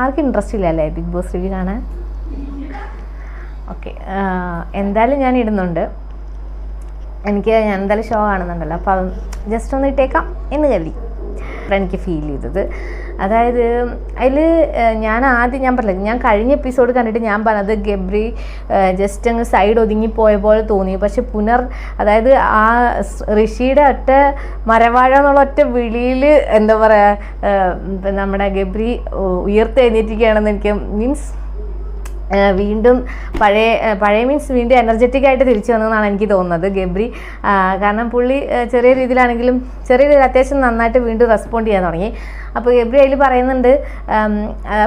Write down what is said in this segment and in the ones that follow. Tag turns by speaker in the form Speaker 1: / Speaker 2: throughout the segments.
Speaker 1: ആർക്കും ഇൻട്രസ്റ്റ് ഇല്ലല്ലേ? Big boss review കാണാൻ? ഓക്കെ എന്തായാലും ഞാൻ ഇടുന്നുണ്ട്. എനിക്ക് ഞാൻ എന്തായാലും ഷോ കാണുന്നുണ്ടല്ലോ. അപ്പം ജസ്റ്റ് ഒന്ന് ഇട്ടേക്കാം എന്ന് കരുതി. എനിക്ക് ഫീൽ ചെയ്തത്. അതായത് അതിൽ ഞാൻ ആദ്യം ഞാൻ പറഞ്ഞില്ല ഞാൻ കഴിഞ്ഞ എപ്പിസോഡ് കണ്ടിട്ട് ഞാൻ പറഞ്ഞത് ഗബ്രി ജസ്റ്റ് അങ്ങ് സൈഡ് ഒതുങ്ങി പോയ പോലെ തോന്നി. പക്ഷെ പുനർ അതായത് ആ ഋഷിയുടെ ഒറ്റ മരവാഴ എന്നുള്ള ഒറ്റ വിളിയിൽ എന്താ പറയുക നമ്മുടെ ഗബ്രി ഉയർത്തെഴുന്നേറ്റിരിക്കുകയാണെന്ന് എനിക്ക് മീൻസ് വീണ്ടും പഴയ പഴയ മീൻസ് വീണ്ടും എനർജറ്റിക് ആയിട്ട് തിരിച്ചു വന്നതെന്നാണ് എനിക്ക് തോന്നുന്നത് ഗബ്രി. കാരണം പുള്ളി ചെറിയ രീതിയിലാണെങ്കിലും ചെറിയ രീതിയിൽ അത്യാവശ്യം നന്നായിട്ട് വീണ്ടും റെസ്പോണ്ട് ചെയ്യാൻ തുടങ്ങി. അപ്പോൾ ഗബ്രി അതിൽ പറയുന്നുണ്ട്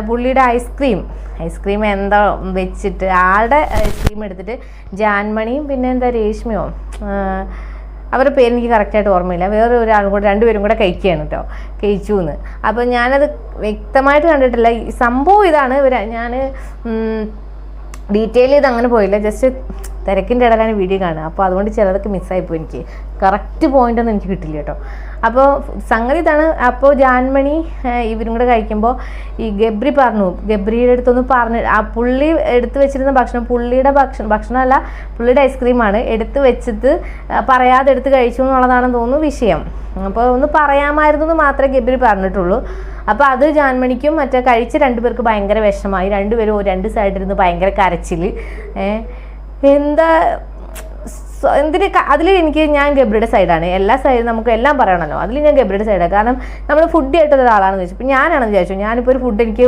Speaker 1: പുള്ളിയുടെ ഐസ്ക്രീം ഐസ്ക്രീം എന്താ വെച്ചിട്ട് ആളുടെ ഐസ്ക്രീം എടുത്തിട്ട് ജാൻമണിയും പിന്നെ എന്താ രേഷ്മയോ അവരുടെ പേര് എനിക്ക് കറക്റ്റായിട്ട് ഓർമ്മയില്ല. വേറെ ഒരാളും കൂടെ രണ്ടുപേരും കൂടെ കഴിക്കുകയാണ് കേട്ടോ കഴിച്ചു എന്ന് അപ്പോൾ ഞാനത് വ്യക്തമായിട്ട് കണ്ടിട്ടില്ല. ഈ സംഭവം ഇതാണ്. ഇവർ ഞാൻ ഡീറ്റെയിൽ ചെയ്ത് അങ്ങനെ പോയില്ല. ജസ്റ്റ് തിരക്കിന്റെ ഇടയിലാണ് വീഡിയോ കാണുക. അപ്പോൾ അതുകൊണ്ട് ചിലതൊക്കെ മിസ്സായിപ്പോയി എനിക്ക്. കറക്റ്റ് പോയിന്റ് ഒന്നും എനിക്ക് കിട്ടില്ല കേട്ടോ അപ്പോൾ സംഗതി ഇതാണ്. അപ്പോൾ ജാൻമണി ഇവരും കൂടെ കഴിക്കുമ്പോൾ ഈ ഗബ്രി പറഞ്ഞു. ഗബ്രിയുടെ അടുത്തൊന്ന് പറഞ്ഞു ആ പുള്ളി എടുത്ത് വെച്ചിരുന്ന ഭക്ഷണം പുള്ളിയുടെ ഭക്ഷണം ഭക്ഷണമല്ല പുള്ളിയുടെ ഐസ്ക്രീമാണ് എടുത്ത് വെച്ചിട്ട് പറയാതെ എടുത്ത് കഴിച്ചു എന്നുള്ളതാണെന്ന് തോന്നുന്നു വിഷയം. അപ്പോൾ ഒന്ന് പറയാമായിരുന്നു എന്ന് മാത്രമേ ഗബ്രി പറഞ്ഞിട്ടുള്ളൂ. അപ്പോൾ അത് ജാൻമണിക്കും മറ്റേ കഴിച്ച് രണ്ടുപേർക്ക് ഭയങ്കര വിഷമായി. രണ്ടുപേരും രണ്ട് സൈഡിൽ നിന്ന് ഭയങ്കര കരച്ചിൽ എന്താ എന്തിന് അതിൽ എനിക്ക് ഞാൻ ഗബ്രിയുടെ സൈഡാണ്. എല്ലാ സൈഡും നമുക്ക് എല്ലാം പറയണമല്ലോ. അതിൽ ഞാൻ ഗബ്രിയുടെ സൈഡാണ് കാരണം നമ്മൾ ഫുഡ് ആയിട്ടുള്ള ഒരാളാണെന്ന് വെച്ചു ഇപ്പം ഞാനാണെന്ന് വിചാരിച്ചു. ഞാനിപ്പോൾ ഒരു ഫുഡ് എനിക്ക്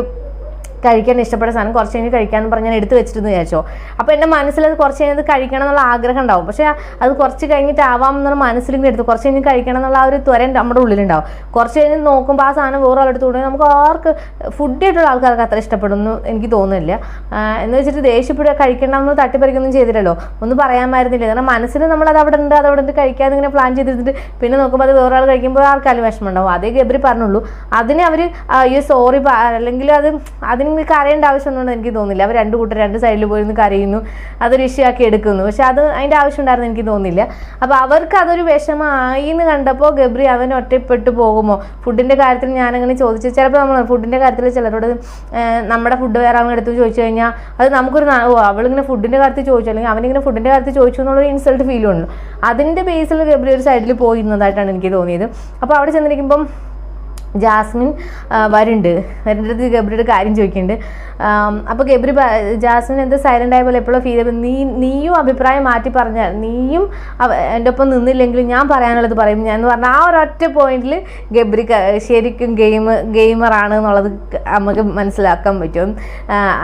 Speaker 1: കഴിക്കാൻ ഇഷ്ടപ്പെട്ട സാധനം കുറച്ച് കഴിഞ്ഞ് കഴിക്കാമെന്ന് പറഞ്ഞ് ഞാൻ എടുത്ത് വെച്ചിരുന്നു വിചാരിച്ചോ. അപ്പോൾ എന്റെ മനസ്സിൽ അത് കുറച്ച് കഴിഞ്ഞത് കഴിക്കണം എന്നുള്ള ആഗ്രഹം ഉണ്ടാവും. പക്ഷേ അത് കുറച്ച് കഴിഞ്ഞിട്ട് ആവാം എന്നുള്ള മനസ്സിലിങ്ങനെ എടുത്ത് കുറച്ച് കഴിഞ്ഞ് കഴിക്കണം എന്നുള്ള ആ ഒരു ത്വര നമ്മുടെ ഉള്ളിലുണ്ടാവും. കുറച്ച് കഴിഞ്ഞ് നോക്കുമ്പോൾ ആ സാധനം വേറെ ആളെടുത്ത് കൊണ്ടുപോയി നമുക്ക് ആർക്ക് ഫുഡ് ആയിട്ടുള്ള ആൾക്കാർക്ക് അത്ര ഇഷ്ടപ്പെടുന്നു എനിക്ക് തോന്നുന്നില്ല. എന്ന് വെച്ചിട്ട് ദേഷ്യപ്പെടുക കഴിക്കണമെന്ന് തട്ടിപ്പറിക്കൊന്നും ചെയ്തില്ലല്ലോ. ഒന്നും പറയാമായിരുന്നില്ല. കാരണം മനസ്സിൽ നമ്മൾ അത് അവിടെ ഉണ്ട് അത് അവിടെ ഉണ്ട് കഴിക്കാതെ ഇങ്ങനെ പ്ലാൻ ചെയ്തിട്ട് പിന്നെ നോക്കുമ്പോൾ അത് വേറെ ആൾ കഴിക്കുമ്പോൾ ആൾക്കാർ വിഷമം ഉണ്ടാവും. അതേ ഗബ്രി പറഞ്ഞുള്ളൂ. അതിനെ അവർ അയ്യോ സോറി അല്ലെങ്കിൽ അത് അതിന് കരയേണ്ട ആവശ്യമൊന്നും എനിക്ക് തോന്നില്ല അവർ രണ്ട് കൂട്ടർ രണ്ട് സൈഡിൽ പോയി നിന്ന് കരയുന്നു. അതൊരു ഇഷ്യൂ എടുക്കുന്നു. പക്ഷെ അത് അതിന്റെ ആവശ്യം ഉണ്ടായിരുന്നു എനിക്ക് തോന്നില്ല അപ്പോൾ അവർക്ക് അതൊരു വിഷമമായി എന്ന് കണ്ടപ്പോൾ ഗബ്രി അവൻ ഒറ്റപ്പെട്ടു പോകുമോ? ഫുഡിന്റെ കാര്യത്തിൽ ഞാനങ്ങനെ ചോദിച്ചു. ചിലപ്പോൾ നമ്മൾ ഫുഡിന്റെ കാര്യത്തിൽ ചിലരോട് നമ്മുടെ ഫുഡ് വേറെ അവൻ എടുത്ത് ചോദിച്ചു കഴിഞ്ഞാൽ അത് നമുക്കൊരു ഓ അവളിങ്ങനെ ഫുഡിന്റെ കാര്യത്തിൽ ചോദിച്ചു. അല്ലെങ്കിൽ അവനിങ്ങനെ ഫുഡിന്റെ കാര്യത്തിൽ ചോദിച്ചു എന്നുള്ളൊരു ഇൻസൾട്ട് ഫീൽ ഉണ്ട് അതിന്റെ ബേസിൽ ഗബ്രി ഒരു സൈഡിൽ പോയിരുന്നതായിട്ടാണ് എനിക്ക് തോന്നിയത്. അപ്പോൾ അവിടെ ചെന്നിരിക്കുമ്പം ജാസ്മിൻ വരുന്നുണ്ട്. വരുന്നത് ഗബ്രിയുടെ കാര്യം ചോദിക്കുന്നുണ്ട്. അപ്പോൾ ഗബ്രി ജാസ്മിൻ എന്ത് സൈലന്റ് ആയ പോലെ എപ്പോഴും ഫീൽ നീ നീയും അഭിപ്രായം മാറ്റി പറഞ്ഞാൽ നീയും എന്റെ ഒപ്പം നിന്നില്ലെങ്കിൽ ഞാൻ പറയാനുള്ളത് പറയും. ഞാൻ എന്ന് പറഞ്ഞാൽ ആ ഒരൊറ്റ പോയിന്റിൽ ഗബ്രി ശരിക്കും ഗെയിം ഗെയിമറാണ് എന്നുള്ളത് നമുക്ക് മനസ്സിലാക്കാൻ പറ്റും.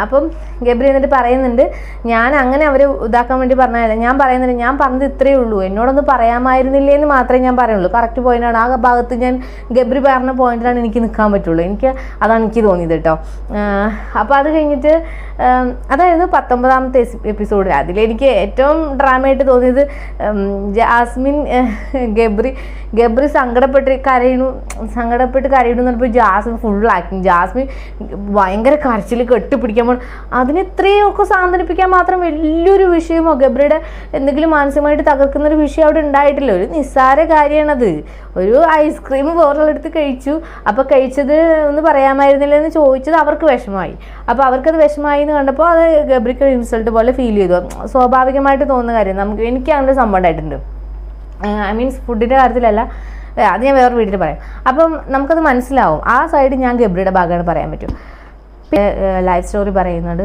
Speaker 1: അപ്പം ഗബ്രി എന്നിട്ട് പറയുന്നുണ്ട് ഞാൻ അങ്ങനെ അവർ ഇതാക്കാൻ വേണ്ടി പറഞ്ഞതല്ല. ഞാൻ പറയുന്നില്ല ഞാൻ പറഞ്ഞത് ഇത്രയേ ഉള്ളൂ. എന്നോടൊന്ന് പറയാമായിരുന്നില്ലേ എന്ന് മാത്രമേ ഞാൻ പറയുള്ളൂ. കറക്റ്റ് പോയിന്റാണ് ആ ഭാഗത്ത് ഞാൻ ഗബ്രി പറഞ്ഞ പോയിന്റിലാണ് എനിക്ക് നിൽക്കാൻ പറ്റുള്ളൂ. എനിക്ക് അതാണ് എനിക്ക് തോന്നിയത് കേട്ടോ അപ്പോൾ അത് കഴിഞ്ഞിട്ട് അതായിരുന്നു പത്തൊമ്പതാമത്തെ എപ്പിസോഡിൽ അതിലെനിക്ക് ഏറ്റവും ഡ്രാമയായിട്ട് തോന്നിയത് ജാസ്മിൻ ഗബ്രി ഗബ്രി സങ്കടപ്പെട്ട് കരയണു സങ്കടപ്പെട്ട് കരയണു എന്ന് പറഞ്ഞപ്പോൾ ജാസ്മിൻ ആക്ടിങ് ജാസ്മിൻ ഭയങ്കര കരച്ചിൽ കെട്ടിപ്പിടിക്കാൻ പോകണം അതിന് ഇത്രയൊക്കെ സാന്ത്വനിപ്പിക്കാൻ മാത്രം വലിയൊരു വിഷയമോ ഗബ്രിയുടെ എന്തെങ്കിലും മാനസികമായിട്ട് തകർക്കുന്ന ഒരു വിഷയം അവിടെ ഉണ്ടായിട്ടില്ല. ഒരു നിസ്സാര കാര്യമാണത് ഒരു ഐസ്ക്രീം വേറൊരിടത്ത് കഴിച്ചു. അപ്പോൾ കഴിച്ചത് ഒന്ന് പറയാമായിരുന്നില്ല എന്ന് ചോദിച്ചത് അവർക്ക് വിഷമമായി. അപ്പോൾ അവർക്കത് വിഷമമായി എന്ന് കണ്ടപ്പോൾ അത് ഗബ്രിക്ക് ഇൻസൾട്ട് പോലെ ഫീൽ ചെയ്തു. സ്വാഭാവികമായിട്ട് തോന്നുന്ന കാര്യം നമുക്ക് എനിക്ക് അങ്ങനെ സംഭവം ഉണ്ടായിട്ടുണ്ട്. ഐ മീൻസ് ഫുഡിന്റെ കാര്യത്തിലല്ല അത് ഞാൻ വേറെ വീട്ടിൽ പറയാം. അപ്പം നമുക്കത് മനസ്സിലാവും. ആ സൈഡ് ഞാൻ ഗബ്രിയുടെ ഭാഗമാണ് പറയാൻ പറ്റും. ലൈഫ് സ്റ്റോറി പറയുന്നത്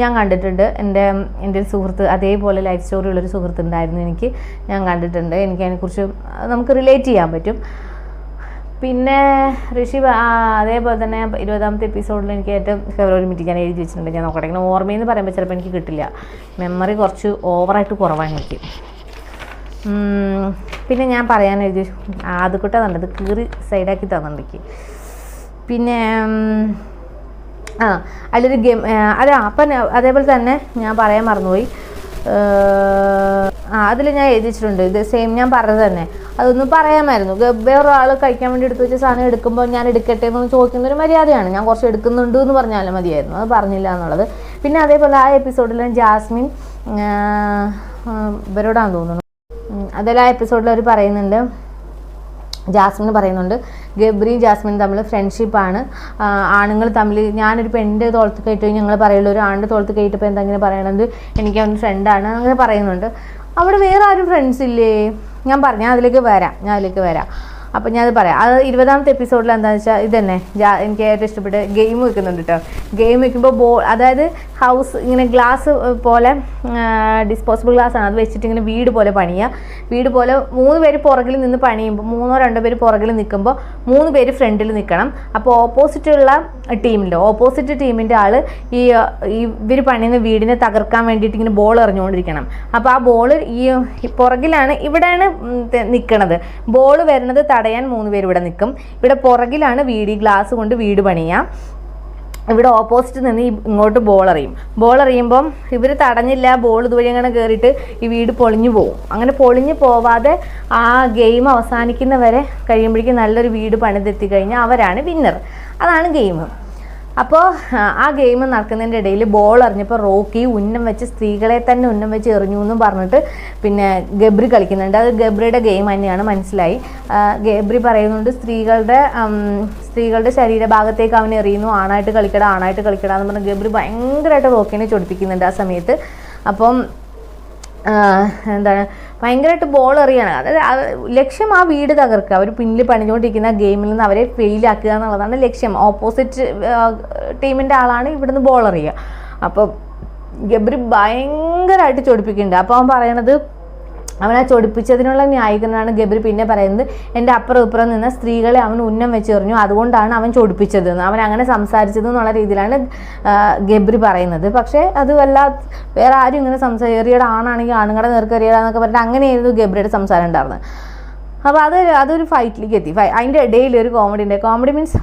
Speaker 1: ഞാൻ കണ്ടിട്ടുണ്ട്. എന്റെ എന്റെ ഒരു സുഹൃത്ത് അതേപോലെ ലൈഫ് സ്റ്റോറി ഉള്ളൊരു സുഹൃത്ത് ഉണ്ടായിരുന്നു എനിക്ക്. ഞാൻ കണ്ടിട്ടുണ്ട്. എനിക്ക് അതിനെക്കുറിച്ച് നമുക്ക് റിലേറ്റ് ചെയ്യാൻ പറ്റും. പിന്നെ ഋഷി അതേപോലെ തന്നെ ഇരുപതാമത്തെ എപ്പിസോഡിൽ എനിക്ക് ഏറ്റവും ഫെബ്രുവരി മീറ്റിംഗ് ഞാൻ എഴുതി വെച്ചിട്ടുണ്ട്. ഞാൻ നോക്കട്ടെ. ഇങ്ങനെ ഓർമ്മയെന്ന് പറയുമ്പോൾ ചിലപ്പോൾ എനിക്ക് കിട്ടില്ല. മെമ്മറി കുറച്ച് ഓവറായിട്ട് കുറവാണ് എനിക്ക്. പിന്നെ ഞാൻ പറയാൻ എഴുതി ആദ്യക്കുട്ട തന്നത് കീറി സൈഡാക്കി തന്നിട്ടുണ്ട് പിന്നെ ആ അതിലൊരു ഗെയിം അതെ അപ്പം അതേപോലെ തന്നെ ഞാൻ പറയാൻ മറന്നുപോയി. അതിൽ ഞാൻ എഴുതിച്ചിട്ടുണ്ട്. ഇത് സെയിം ഞാൻ പറഞ്ഞത് തന്നെ. അതൊന്നും പറയാമായിരുന്നു. വേറൊരാൾ കഴിക്കാൻ വേണ്ടി എടുത്തു വെച്ച സാധനം എടുക്കുമ്പോൾ ഞാൻ എടുക്കട്ടെ എന്ന് ചോദിക്കുന്ന ഒരു മര്യാദയാണ്. ഞാൻ കുറച്ച് എടുക്കുന്നുണ്ട് എന്ന് പറഞ്ഞാലും മതിയായിരുന്നു. അത് പറഞ്ഞില്ല എന്നുള്ളത്. പിന്നെ അതേപോലെ ആ എപ്പിസോഡിൽ ജാസ്മിൻ ഇവരോടാണെന്ന് തോന്നുന്നു. അതേപോലെ ആ എപ്പിസോഡിൽ അവർ പറയുന്നുണ്ട് ജാസ്മിൻ പറയുന്നുണ്ട്. ഗബ്രിയും ജാസ്മിൻ തമ്മിൽ ഫ്രണ്ട്ഷിപ്പാണ് ആണുങ്ങൾ തമ്മിൽ ഞാനൊരു പെണ്ണിന്റെ തോളത്ത് കയറ്റി ഞങ്ങൾ പറയുള്ളൂ ഒരു ആണിന്റെ തോളത്ത് കയറ്റിപ്പോൾ എന്താ പറയണത്? എനിക്ക് അവൻ ഫ്രണ്ടാണ് അങ്ങനെ പറയുന്നുണ്ട്. അവിടെ വേറെ ആരും ഫ്രണ്ട്സ് ഇല്ലേ? ഞാൻ പറഞ്ഞു ഞാൻ അതിലേക്ക് വരാം ഞാൻ അതിലേക്ക് വരാം. അപ്പം ഞാനത് പറയാം. അത് ഇരുപതാമത്തെ എപ്പിസോഡിൽ എന്താണെന്ന് വെച്ചാൽ ഇത് തന്നെ ജാ എനിക്ക് ഏറ്റവും ഇഷ്ടപ്പെട്ട് ഗെയിം വെക്കുന്നുണ്ട് കേട്ടോ ഗെയിം വെക്കുമ്പോൾ ബോൾ അതായത് ഹൗസ് ഇങ്ങനെ ഗ്ലാസ് പോലെ ഡിസ്പോസിബിൾ ഗ്ലാസ് ആണ്. അത് വെച്ചിട്ട് ഇങ്ങനെ വീട് പോലെ പണിയുക വീട് പോലെ മൂന്ന് പേര് പുറകിൽ നിന്ന് പണിയുമ്പോൾ മൂന്നോ രണ്ടോ പേര് പുറകിൽ നിൽക്കുമ്പോൾ മൂന്ന് പേര് ഫ്രണ്ടിൽ നിൽക്കണം അപ്പോൾ ഓപ്പോസിറ്റുള്ള ടീമിന്റെ ഓപ്പോസിറ്റ് ടീമിന്റെ ആൾ ഈ ഇവർ പണിയുന്ന വീടിനെ തകർക്കാൻ വേണ്ടിയിട്ട് ഇങ്ങനെ ബോൾ എറിഞ്ഞുകൊണ്ടിരിക്കണം. അപ്പോൾ ആ ബോൾ ഈ പുറകിലാണ് ഇവിടെയാണ് നിൽക്കണത് ബോൾ വരുന്നത് തടയാൻ മൂന്ന് പേര് ഇവിടെ നിൽക്കും. ഇവിടെ പുറകിലാണ് വീട് ഗ്ലാസ് കൊണ്ട് വീട് പണിയാം. ഇവിടെ ഓപ്പോസിറ്റ് നിന്ന് ഇങ്ങോട്ട് ബോൾ എറിയും. ബോൾ എറിയുമ്പം ഇവർ തടഞ്ഞില്ല ബോൾ ഇതുവഴി അങ്ങനെ കയറിയിട്ട് ഈ വീട് പൊളിഞ്ഞു പോകും അങ്ങനെ പൊളിഞ്ഞു പോവാതെ ആ ഗെയിം അവസാനിക്കുന്നവരെ കഴിയുമ്പോഴേക്കും നല്ലൊരു വീട് പണിതെത്തി കഴിഞ്ഞാൽ അവരാണ് വിന്നർ അതാണ് ഗെയിം അപ്പോൾ ആ ഗെയിം നടക്കുന്നതിന്റെ ഇടയിൽ ബോൾ എറിഞ്ഞപ്പോൾ റോക്കി ഉന്നം വെച്ച് സ്ത്രീകളെ തന്നെ ഉന്നം വെച്ച് എറിഞ്ഞു എന്നും പറഞ്ഞിട്ട് പിന്നെ ഗബ്രി കളിക്കുന്നുണ്ട്. അത് ഗബ്രിയുടെ ഗെയിം തന്നെയാണ് മനസ്സിലായി. ഗബ്രി പറയുന്നുണ്ട് സ്ത്രീകളുടെ സ്ത്രീകളുടെ ശരീരഭാഗത്തേക്ക് അവൻ എറിയുന്നു. ആണായിട്ട് കളിക്കട ആണായിട്ട് കളിക്കട എന്ന് പറഞ്ഞ് ഗബ്രി ഭയങ്കരമായിട്ട് റോക്കിനെ ചൊടിപ്പിക്കുന്നുണ്ട് ആ സമയത്ത്. അപ്പം എന്താണ് ഭയങ്കരമായിട്ട് ബോൾ എറിയാണ്. അതായത് ലക്ഷ്യം ആ വീട് തകർക്കുക. അവർ പിന്നിൽ പണിഞ്ഞുകൊണ്ടിരിക്കുന്ന ഗെയിമിൽ നിന്ന് അവരെ ഫെയിലാക്കുക എന്നുള്ളതാണ് ലക്ഷ്യം. ഓപ്പോസിറ്റ് ടീമിന്റെ ആളാണ് ഇവിടുന്ന് ബോൾ എറിയുക. അപ്പോൾ ഗബ്രി ഭയങ്കരമായിട്ട് ചൊടിപ്പിക്കുന്നുണ്ട്. അപ്പോൾ അവൻ പറയണത് അവൻ ആ ചൊടിപ്പിച്ചതിനുള്ള ന്യായീകരണമാണ് ഗബിർ പിന്നെ പറയുന്നത്. എന്റെ അപ്പുറം ഇപ്പുറം നിന്ന സ്ത്രീകളെ അവൻ ഉന്നം വെച്ചെറിഞ്ഞു അതുകൊണ്ടാണ് അവൻ ചൊടിപ്പിച്ചത്. അവൻ അങ്ങനെ സംസാരിച്ചത് എന്നുള്ള രീതിയിലാണ് ആ, ഗബ്രി പറയുന്നത്. പക്ഷേ അത് വല്ല വേറെ ആരും ഇങ്ങനെ സംസാരിയുടെ ആണാണെങ്കിൽ ആണുങ്ങളുടെ നേർക്കറിയാന്നൊക്കെ പറഞ്ഞിട്ട് അങ്ങനെയായിരുന്നു ഗബ്രിയുടെ സംസാരം ഉണ്ടായിരുന്നത്. അപ്പോൾ അത് അതൊരു ഫൈറ്റിലേക്ക് എത്തി. ഫൈ അതിന്റെ ഇടയിൽ ഒരു കോമഡി ഉണ്ട്. കോമഡി മീൻസ്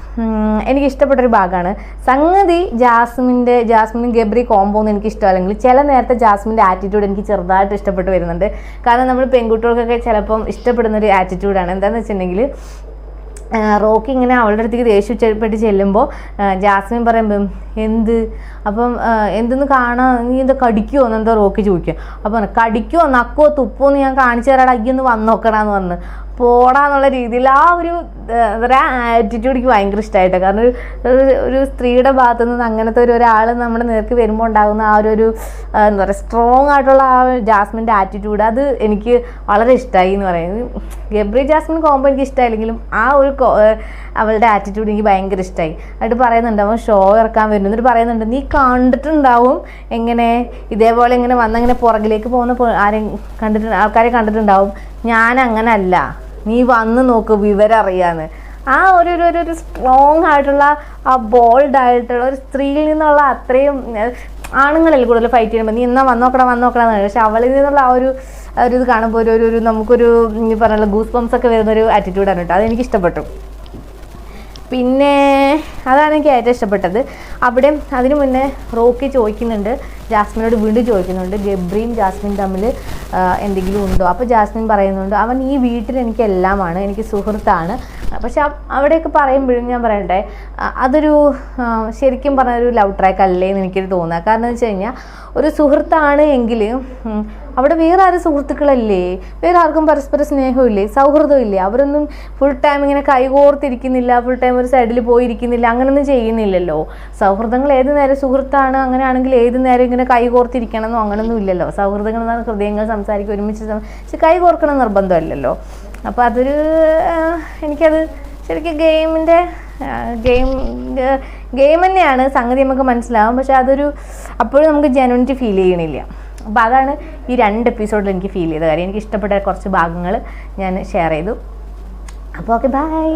Speaker 1: എനിക്ക് ഇഷ്ടപ്പെട്ട ഒരു ഭാഗമാണ് സംഗതി ജാസ്മിന്റെ ജാസ്മിനും ഗബ്രി കോംബോ എന്ന് എനിക്ക് ഇഷ്ടമല്ലെങ്കിൽ ചില നേരത്തെ ജാസ്മിന്റെ ആറ്റിറ്റ്യൂഡ് എനിക്ക് ചെറുതായിട്ട് ഇഷ്ടപ്പെട്ട് വരുന്നുണ്ട്. കാരണം നമ്മൾ പെൺകുട്ടികൾക്കൊക്കെ ചിലപ്പം ഇഷ്ടപ്പെടുന്ന ഒരു ആറ്റിറ്റ്യൂഡാണ് എന്താണെന്ന് വെച്ചിട്ടുണ്ടെങ്കിൽ റോക്കി ഇങ്ങനെ അവളുടെ അടുത്തേക്ക് ദേഷ്യപ്പെട്ട് ചെല്ലുമ്പോൾ ജാസ്മിൻ പറയുമ്പം എന്ത്? അപ്പം എന്തെന്ന് കാണാൻ നീ എന്താ കടിക്കുമോ എന്നെന്തോ റോക്കി ചോദിക്കുക അപ്പം കടിക്കുമോ നക്കോ തുപ്പോ എന്ന് ഞാൻ കാണിച്ചു തരാടാ അയ്യൊന്ന് വന്നോക്കണമെന്ന് പറഞ്ഞ്. പോടാന്നുള്ള രീതിയിൽ ആ ഒരു എന്താ ആറ്റിറ്റ്യൂഡ് എനിക്ക് ഭയങ്കര ഇഷ്ടമായിട്ട് കാരണം ഒരു സ്ത്രീയുടെ ഭാഗത്തു നിന്ന് അങ്ങനത്തെ ഒരു ഒരാൾ നമ്മുടെ നേർക്ക് വരുമ്പോൾ ഉണ്ടാകുന്ന ആ ഒരു എന്താ പറയുക സ്ട്രോങ് ആയിട്ടുള്ള ആ ജാസ്മിന്റെ ആറ്റിറ്റ്യൂഡ് അത് എനിക്ക് വളരെ ഇഷ്ടമായി എന്ന് പറയുന്നത്. ഗബ്രി ജാസ്മിൻ കോമ്പോ എനിക്ക് ഇഷ്ടമായില്ലെങ്കിലും ആ ഒരു അവളുടെ ആറ്റിറ്റ്യൂഡ് എനിക്ക് ഭയങ്കര ഇഷ്ടമായി എന്നിട്ട് പറയുന്നുണ്ട് അവൻ ഷോ ഇറക്കാൻ വരുന്നു. എന്നിട്ട് പറയുന്നുണ്ട് നീ കണ്ടിട്ടുണ്ടാവും എങ്ങനെ ഇതേപോലെ ഇങ്ങനെ വന്നങ്ങനെ പുറകിലേക്ക് പോകുന്ന ആരെയും കണ്ടിട്ട് ആൾക്കാരെ കണ്ടിട്ടുണ്ടാവും. ഞാൻ അങ്ങനെ അല്ല നീ വന്ന് നോക്ക് വിവരം അറിയാന്ന് ആ ഒരു ഒരു ഒരു- സ്ട്രോങ് ആയിട്ടുള്ള ആ ബോൾഡ് ആയിട്ടുള്ള ഒരു സ്ത്രീയിൽ നിന്നുള്ള അത്രയും ആണുങ്ങളിൽ കൂടുതൽ ഫൈറ്റ് ചെയ്യുമ്പോൾ നീ എന്നാ വന്നോക്കണം വന്നോക്കണം എന്ന് പക്ഷെ അവളിൽ നിന്നുള്ള ആ ഒരു ഒരു ഇത് കാണുമ്പോൾ ഒരു ഒരു നമുക്കൊരു പറഞ്ഞുള്ള പറഞ്ഞ ഗൂസ് പംസ് ഒക്കെ വരുന്ന ഒരു ആറ്റിറ്റ്യൂഡാണ് കേട്ടോ. അതെനിക്ക് ഇഷ്ടപ്പെട്ടു. പിന്നെ അതാണ് എനിക്ക് ഏറ്റവും ഇഷ്ടപ്പെട്ടത്. അവിടെ അതിനു മുന്നേ റോക്കി ചോദിക്കുന്നുണ്ട് ജാസ്മിനോട് വീണ്ടും ചോദിക്കുന്നുണ്ട് ഗബ്രിയും ജാസ്മിൻ തമ്മിൽ എന്തെങ്കിലും ഉണ്ടോ? അപ്പോൾ ജാസ്മിൻ പറയുന്നുണ്ട് അവൻ ഈ വീട്ടിൽ എനിക്ക് എല്ലാമാണ് എനിക്ക് സുഹൃത്താണ്. പക്ഷെ അവിടെയൊക്കെ പറയുമ്പോഴും ഞാൻ പറയട്ടെ അതൊരു ശരിക്കും പറഞ്ഞ ഒരു ലവ് ട്രാക്ക് അല്ലേ എന്ന് എനിക്കൊരു തോന്നുക കാരണം എന്ന് വെച്ച് കഴിഞ്ഞാൽ ഒരു സുഹൃത്താണ് എങ്കിൽ അവിടെ വേറെ ആരും സുഹൃത്തുക്കളല്ലേ? വേറെ ആർക്കും പരസ്പര സ്നേഹമില്ലേ? സൗഹൃദമില്ലേ? അവരൊന്നും ഫുൾ ടൈം ഇങ്ങനെ കൈകോർത്തിരിക്കുന്നില്ല ഫുൾ ടൈം ഒരു സൈഡിൽ പോയിരിക്കുന്നില്ല അങ്ങനൊന്നും ചെയ്യുന്നില്ലല്ലോ. സൗഹൃദങ്ങൾ ഏത് നേരം സുഹൃത്താണ് അങ്ങനെയാണെങ്കിൽ ഏത് നേരം ഇങ്ങനെ കൈകോർത്തിരിക്കണമെന്നോ അങ്ങനൊന്നും ഇല്ലല്ലോ. സൗഹൃദങ്ങൾ എന്ന് പറഞ്ഞാൽ ഹൃദയങ്ങൾ സംസാരിക്കുക ഒരുമിച്ച് പക്ഷെ കൈകോർക്കണം നിർബന്ധമല്ലല്ലോ. അപ്പോൾ അതൊരു എനിക്കത് ശരിക്കും ഗെയിമിന്റെ ഗെയിം ഗെയിം തന്നെയാണ്. സംഗതി നമുക്ക് മനസ്സിലാവും. പക്ഷെ അതൊരു അപ്പോഴും നമുക്ക് ജെനുവിനിറ്റി ഫീൽ ചെയ്യണില്ല. അപ്പോൾ അതാണ് ഈ രണ്ട് എപ്പിസോഡിൽ എനിക്ക് ഫീൽ ചെയ്ത കാര്യം. എനിക്ക് ഇഷ്ടപ്പെട്ട കുറച്ച് ഭാഗങ്ങൾ ഞാൻ ഷെയർ ചെയ്തു. അപ്പോൾ ഓക്കെ ബൈ